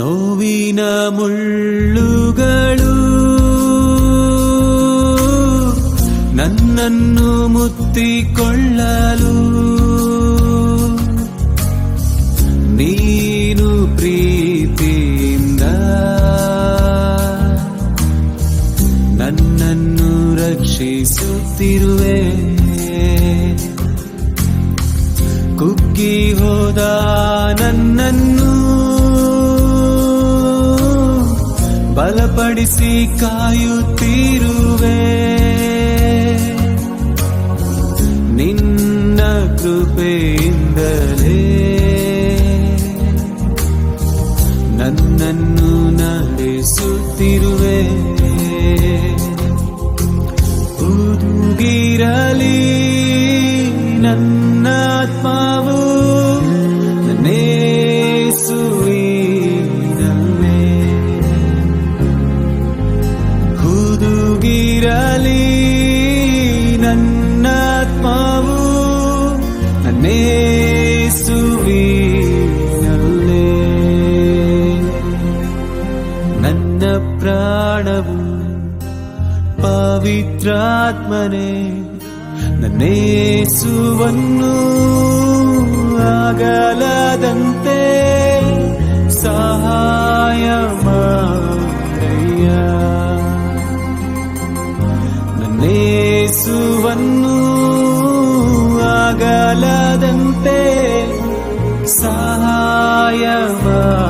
ನೋವಿನ ಮುಳ್ಳುಗಳು ನನ್ನನ್ನು ಮುತ್ತಿಕೊಳ್ಳಲು. ನೀನು ಪ್ರೀತಿಯಿಂದ ನನ್ನನ್ನು ರಕ್ಷಿಸುತ್ತಿರುವೆ. ಕುಗ್ಗಿ ಹೋದ ನನ್ನನ್ನು ಬಲಪಡಿಸಿ ಕಾಯುತ್ತಿರುವೆ. ನಿನ್ನ ಕೃಪೆಯಿಂದಲೇ ನನ್ನನ್ನು ನಡೆಸುತ್ತಿರುವೆ. ಉದುಗಿರಲಿ ನನ್ನ ಹುದುಗಿರಲಿ ನನ್ನ ಆತ್ಮವು ನನ್ನೇಸುವಿನಲ್ಲೇ. ನನ್ನ ಪ್ರಾಣವು ಪವಿತ್ರಾತ್ಮನೇ ನನ್ನೇಸುವನ್ನು ಆಗಲದಂತೆ. ನನ್ನೇಸುವನ್ನು ಆಗಲದಂತೆ ಸಹಾಯ ಮಾಡ